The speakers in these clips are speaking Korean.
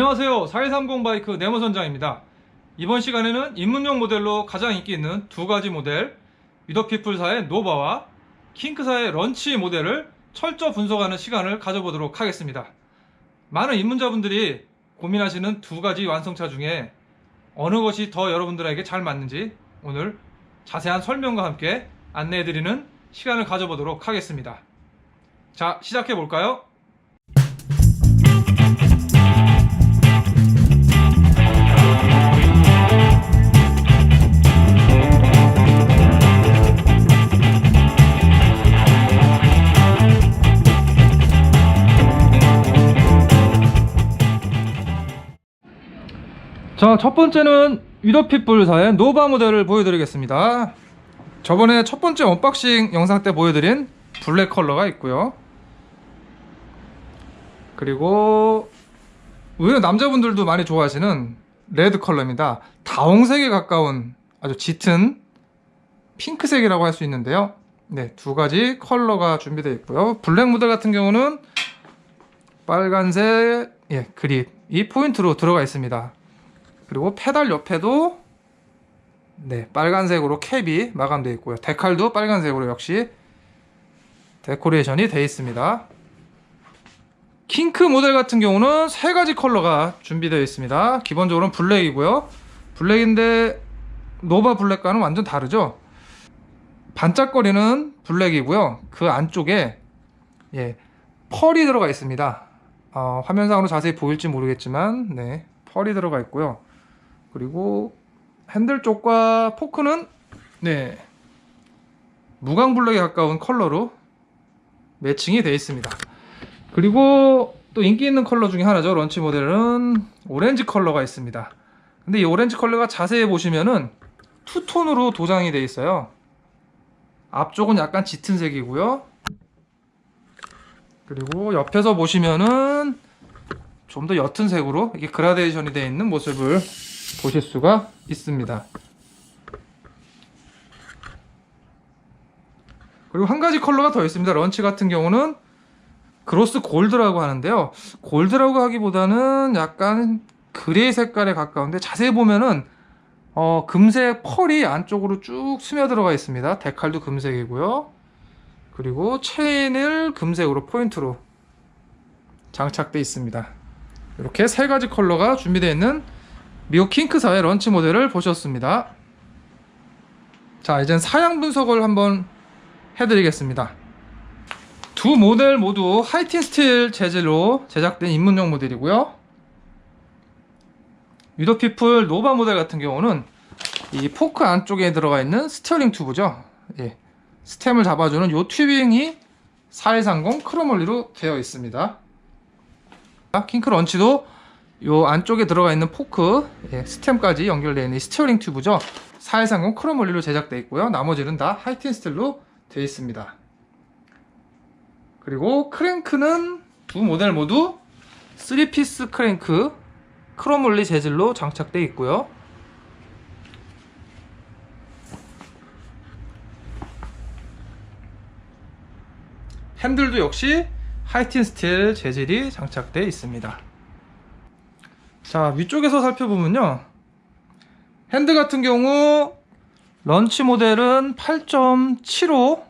안녕하세요. 4130 바이크 네모 선장입니다. 이번 시간에는 입문용 모델로 가장 인기 있는 두 가지 모델, 위더피플사의 노바와 킹크사의 런치 모델을 철저 분석하는 시간을 가져보도록 하겠습니다. 많은 입문자분들이 고민하시는 두 가지 완성차 중에 어느 것이 더 여러분들에게 잘 맞는지 오늘 자세한 설명과 함께 안내해드리는 시간을 가져보도록 하겠습니다. 자, 시작해 볼까요? 자, 첫 번째는 위더핏불사의 노바 모델을 보여드리겠습니다. 저번에 첫 번째 언박싱 영상 때 보여드린 블랙 컬러가 있고요. 그리고 의외로 남자분들도 많이 좋아하시는 레드 컬러입니다. 다홍색에 가까운 아주 짙은 핑크색이라고 할 수 있는데요. 네, 두 가지 컬러가 준비되어 있고요. 블랙 모델 같은 경우는 빨간색 예, 그립이 포인트로 들어가 있습니다. 그리고 페달 옆에도 네, 빨간색으로 캡이 마감되어 있고요. 데칼도 빨간색으로 역시 데코레이션이 되어 있습니다. 킹크 모델 같은 경우는 세 가지 컬러가 준비되어 있습니다. 기본적으로는 블랙이고요. 블랙인데 노바 블랙과는 완전 다르죠. 반짝거리는 블랙이고요. 그 안쪽에 예, 펄이 들어가 있습니다. 어, 화면상으로 자세히 보일지 모르겠지만 네, 펄이 들어가 있고요. 그리고 핸들 쪽과 포크는 네 무광 블랙에 가까운 컬러로 매칭이 되어 있습니다. 그리고 또 인기 있는 컬러 중에 하나죠. 런치 모델은 오렌지 컬러가 있습니다. 근데 이 오렌지 컬러가 자세히 보시면은 투톤으로 도장이 되어 있어요. 앞쪽은 약간 짙은 색이고요. 그리고 옆에서 보시면은 좀 더 옅은 색으로 이게 그라데이션이 되어 있는 모습을 보실 수가 있습니다. 그리고 한 가지 컬러가 더 있습니다. 런치 같은 경우는 그로스 골드라고 하는데요. 골드라고 하기보다는 약간 그레이 색깔에 가까운데 자세히 보면은 어, 금색 펄이 안쪽으로 쭉 스며들어가 있습니다. 데칼도 금색이고요. 그리고 체인을 금색으로 포인트로 장착되어 있습니다. 이렇게 세 가지 컬러가 준비되어 있는 미국 킹크사의 런치 모델을 보셨습니다. 자, 이젠 사양 분석을 한번 해드리겠습니다. 두 모델 모두 하이틴 스틸 재질로 제작된 입문용 모델이고요. 위더피플 노바 모델 같은 경우는 이 포크 안쪽에 들어가 있는 스티어링 튜브죠. 예. 스템을 잡아주는 요 튜빙이 4130 크로멀리로 되어 있습니다. 킹크 런치도 요 안쪽에 들어가 있는 포크 예, 스템까지 연결되어 있는 이 스티어링 튜브죠. 4130 크로멀리로 제작되어 있고요. 나머지는 다 하이틴 스틸로 되어 있습니다. 그리고 크랭크는 두 모델 모두 3피스 크랭크 크로멀리 재질로 장착되어 있고요. 핸들도 역시 하이틴 스틸 재질이 장착되어 있습니다 자 위쪽에서 살펴보면요. 핸드 같은 경우 런치 모델은 8.75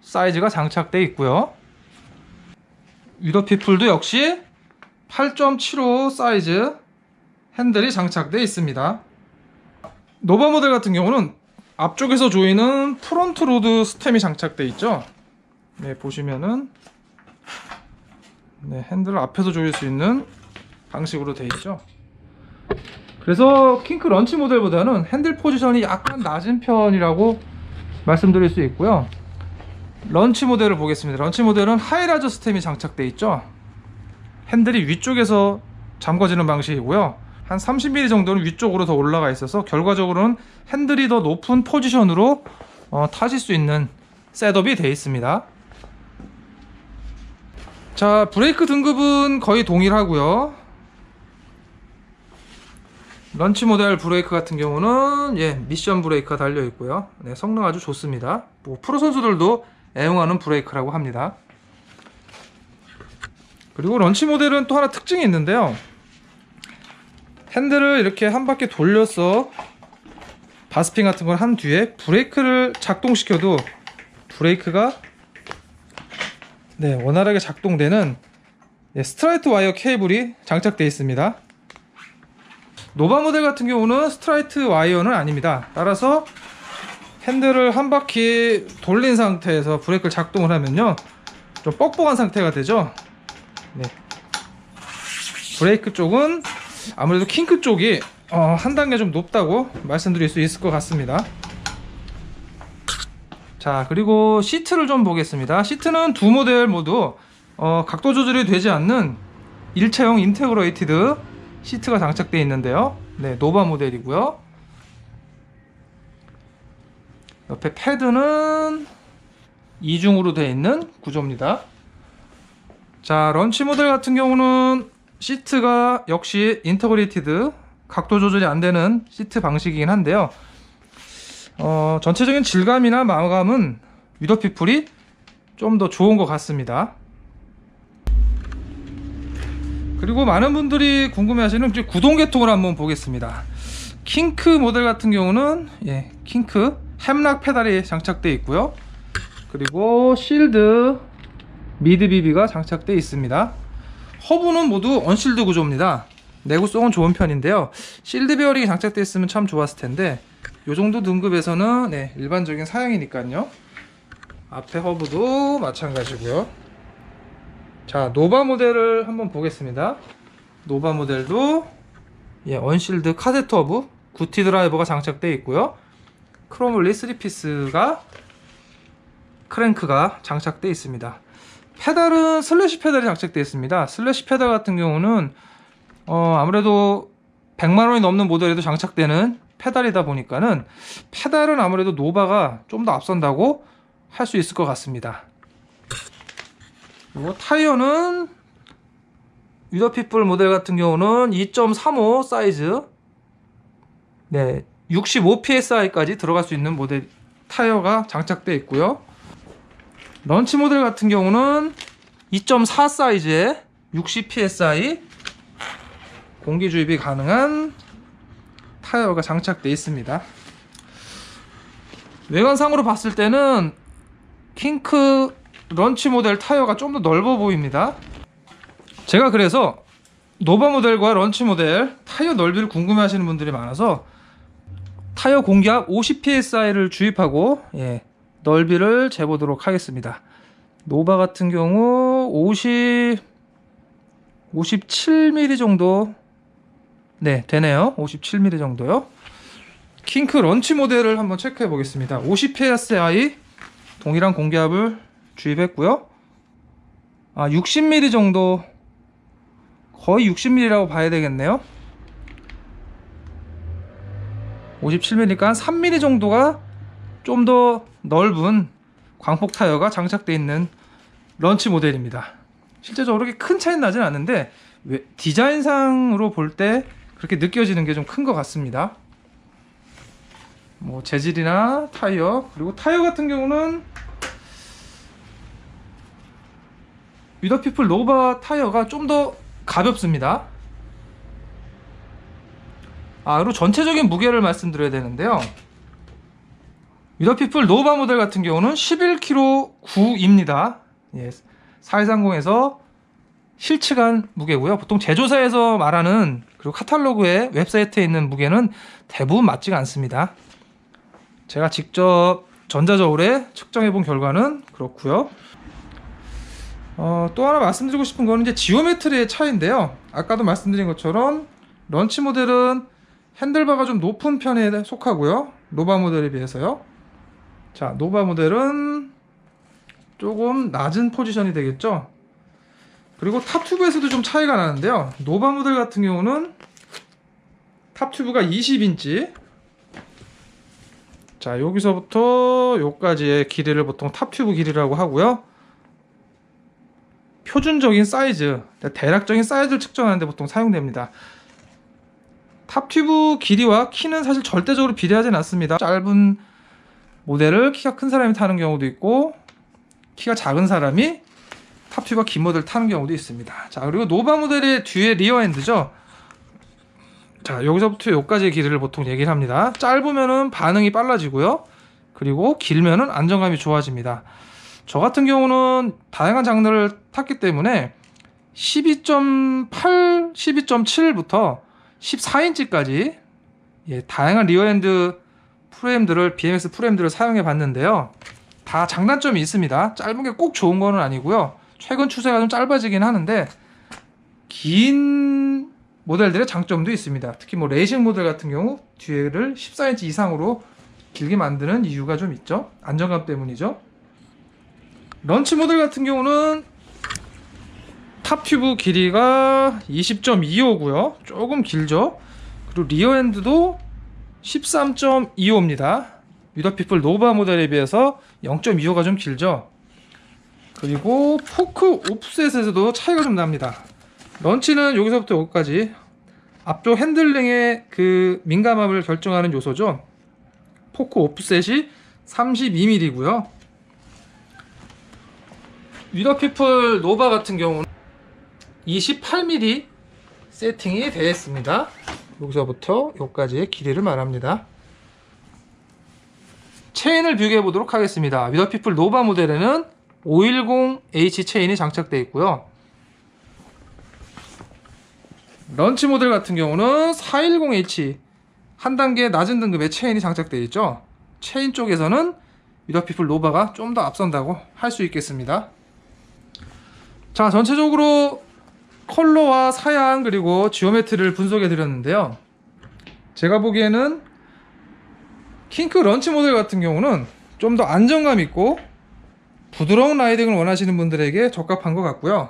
사이즈가 장착되어 있고요. 위더피플도 역시 8.75 사이즈 핸들이 장착되어 있습니다. 노바 모델 같은 경우는 앞쪽에서 조이는 프론트 로드 스템이 장착되어 있죠? 네 보시면은 네, 핸들을 앞에서 조일 수 있는 방식으로 되어 있죠 그래서 킹크 런치 모델보다는 핸들 포지션이 약간 낮은 편이라고 말씀드릴 수 있고요. 런치 모델을 보겠습니다. 런치 모델은 하이라저 스템이 장착되어 있죠? 핸들이 위쪽에서 잠궈지는 방식이고요. 한 30mm 정도는 위쪽으로 더 올라가 있어서 결과적으로는 핸들이 더 높은 포지션으로 어, 타실 수 있는 셋업이 되어 있습니다. 자 브레이크 등급은 거의 동일하고요 런치 모델 브레이크 같은 경우는 예 미션 브레이크가 달려 있고요. 네, 성능 아주 좋습니다. 뭐 프로 선수들도 애용하는 브레이크라고 합니다. 그리고 런치 모델은 또 하나 특징이 있는데요. 핸들을 이렇게 한 바퀴 돌려서 바스핀 같은 걸 한 뒤에 브레이크를 작동시켜도 브레이크가 네, 원활하게 작동되는 예, 스트라이트 와이어 케이블이 장착되어 있습니다. 노바 모델 같은 경우는 스트라이트 와이어는 아닙니다. 따라서 핸들을 한 바퀴 돌린 상태에서 브레이크를 작동을 하면요. 좀 뻑뻑한 상태가 되죠. 네. 브레이크 쪽은 아무래도 킹크 쪽이 어, 한 단계 좀 높다고 말씀드릴 수 있을 것 같습니다. 자, 그리고 시트를 좀 보겠습니다. 시트는 두 모델 모두 어, 각도 조절이 되지 않는 일체형 인테그레이티드 시트가 장착되어 있는데요. 네, 노바 모델이고요. 옆에 패드는 이중으로 되어 있는 구조입니다. 자, 런치 모델 같은 경우는 시트가 역시 인터그레이티드 각도 조절이 안 되는 시트 방식이긴 한데요. 어, 전체적인 질감이나 마감은 위더피플이 좀 더 좋은 것 같습니다. 그리고 많은 분들이 궁금해하시는 구동 계통을 한번 보겠습니다. 킹크 모델 같은 경우는 예, 킹크 햄락 페달이 장착되어 있고요. 그리고 실드 미드 비비가 장착되어 있습니다. 허브는 모두 언실드 구조입니다. 내구성은 좋은 편인데요. 실드 베어링이 장착되어 있으면 참 좋았을 텐데 이 정도 등급에서는 네, 일반적인 사양이니까요. 앞에 허브도 마찬가지고요. 자, 노바 모델을 한번 보겠습니다. 노바 모델도 예, 언실드 카세트 허브 구티 드라이버가 장착되어 있고요. 크롬블리 3피스가 크랭크가 장착되어 있습니다. 페달은 슬래시 페달이 장착되어 있습니다. 슬래시 페달 같은 경우는 어, 아무래도 100만 원이 넘는 모델에도 장착되는 페달이다 보니까는 페달은 아무래도 노바가 좀 더 앞선다고 할 수 있을 것 같습니다. 그리고 타이어는 위더피플 모델 같은 경우는 2.35 사이즈 네, 65 psi까지 들어갈 수 있는 모델 타이어가 장착되어 있고요. 런치 모델 같은 경우는 2.4 사이즈의 60 psi 공기 주입이 가능한 타이어가 장착되어 있습니다. 외관상으로 봤을 때는 킹크 런치 모델 타이어가 좀 더 넓어 보입니다. 제가 그래서 노바 모델과 런치 모델 타이어 넓이를 궁금해 하시는 분들이 많아서 타이어 공기압 50 psi를 주입하고 예, 넓이를 재보도록 하겠습니다. 노바 같은 경우 50 57mm 정도 네 되네요 57mm 정도요 킹크 런치 모델을 한번 체크해 보겠습니다 50 psi 동일한 공기압을 주입했고요 아 60mm 정도 거의 60mm라고 봐야 되겠네요 57mm니까 한 3mm 정도가 좀 더 넓은 광폭 타이어가 장착되어 있는 런치 모델입니다. 실제적으로 그렇게 큰 차이는 나진 않는데 왜- 디자인상으로 볼 때 그렇게 느껴지는 게 좀 큰 것 같습니다. 뭐 재질이나 타이어 그리고 타이어 같은 경우는 위더피플 노바 타이어가 좀 더 가볍습니다. 아, 그리고 전체적인 무게를 말씀드려야 되는데요. 위더피플 노바 모델 같은 경우는 11kg 9입니다. 예, 4130에서 실측한 무게고요. 보통 제조사에서 말하는 그리고 카탈로그의 웹사이트에 있는 무게는 대부분 맞지가 않습니다. 제가 직접 전자저울에 측정해 본 결과는 그렇고요. 어, 또 하나 말씀드리고 싶은 거는 이제 지오메트리의 차이인데요. 아까도 말씀드린 것처럼 런치 모델은 핸들바가 좀 높은 편에 속하고요. 노바 모델에 비해서요. 자, 노바 모델은 조금 낮은 포지션이 되겠죠. 그리고 탑 튜브에서도 좀 차이가 나는데요. 노바 모델 같은 경우는 탑 튜브가 20인치. 자, 여기서부터 여기까지의 길이를 보통 탑 튜브 길이라고 하고요. 표준적인 사이즈, 대략적인 사이즈를 측정하는데 보통 사용됩니다. 탑 튜브 길이와 키는 사실 절대적으로 비례하진 않습니다. 짧은 모델을 키가 큰 사람이 타는 경우도 있고 키가 작은 사람이 탑 튜브가 긴 모델 타는 경우도 있습니다. 자 그리고 노바 모델의 뒤에 리어 핸드죠. 자, 여기서부터 여기까지의 길이를 보통 얘기를 합니다. 짧으면은 반응이 빨라지고요. 그리고 길면은 안정감이 좋아집니다. 저 같은 경우는 다양한 장르를 탔기 때문에 12.8, 12.7부터 14인치까지 예, 다양한 리어핸드 프레임들을 BMX 프레임들을 사용해 봤는데요. 다 장단점이 있습니다. 짧은 게 꼭 좋은 거는 아니고요. 최근 추세가 좀 짧아지긴 하는데 긴 모델들의 장점도 있습니다. 특히 뭐 레이싱 모델 같은 경우 뒤에를 14인치 이상으로 길게 만드는 이유가 좀 있죠. 안정감 때문이죠. 런치 모델 같은 경우는 탑 튜브 길이가 20.25고요. 조금 길죠. 그리고 리어 핸드도 13.25입니다. 위더피플 노바 모델에 비해서 0.25가 좀 길죠. 그리고 포크 옵셋에서도 차이가 좀 납니다. 런치는 여기서부터 여기까지 앞쪽 핸들링의 그 민감함을 결정하는 요소죠. 포크 옵셋이 32mm고요. 위더피플 노바 같은 경우는 28mm 세팅이 되어 있습니다. 여기서부터 여기까지의 길이를 말합니다. 체인을 비교해 보도록 하겠습니다. 위더피플 노바 모델에는 510H 체인이 장착되어 있고요. 런치 모델 같은 경우는 410H 한 단계 낮은 등급의 체인이 장착되어 있죠. 체인 쪽에서는 위더피플 노바가 좀 더 앞선다고 할 수 있겠습니다. 자, 전체적으로 컬러와 사양 그리고 지오메트리를 분석해 드렸는데요. 제가 보기에는 킹크 런치 모델 같은 경우는 좀 더 안정감 있고 부드러운 라이딩을 원하시는 분들에게 적합한 것 같고요.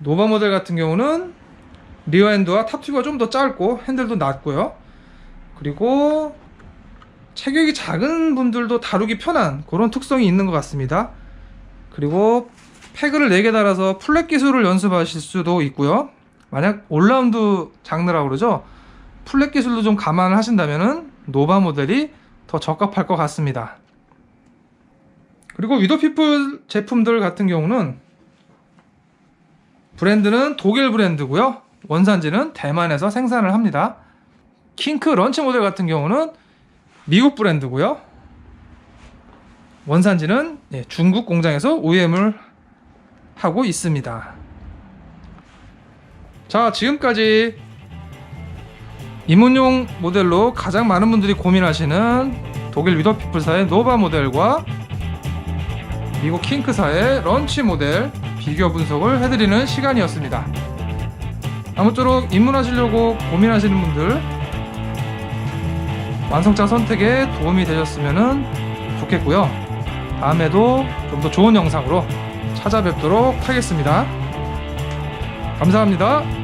노바 모델 같은 경우는 리어 핸드와 탑튜브가 좀 더 짧고 핸들도 낮고요. 그리고 체격이 작은 분들도 다루기 편한 그런 특성이 있는 것 같습니다. 그리고 패그를 4개 달아서 플랫 기술을 연습하실 수도 있고요. 만약 올라운드 장르라고 그러죠. 플랫 기술도 좀 감안을 하신다면은 노바 모델이 더 적합할 것 같습니다. 그리고 위도피플 제품들 같은 경우는 브랜드는 독일 브랜드고요. 원산지는 대만에서 생산을 합니다. 킹크 런치 모델 같은 경우는 미국 브랜드고요. 원산지는 예, 중국 공장에서 OEM을 하고 있습니다. 자, 지금까지 입문용 모델로 가장 많은 분들이 고민하시는 독일 위더피플사의 노바 모델과 미국 킹크사의 런치 모델 비교 분석을 해드리는 시간이었습니다. 아무쪼록 입문하시려고 고민하시는 분들 완성차 선택에 도움이 되셨으면 좋겠고요. 다음에도 좀 더 좋은 영상으로 찾아뵙도록 하겠습니다. 감사합니다.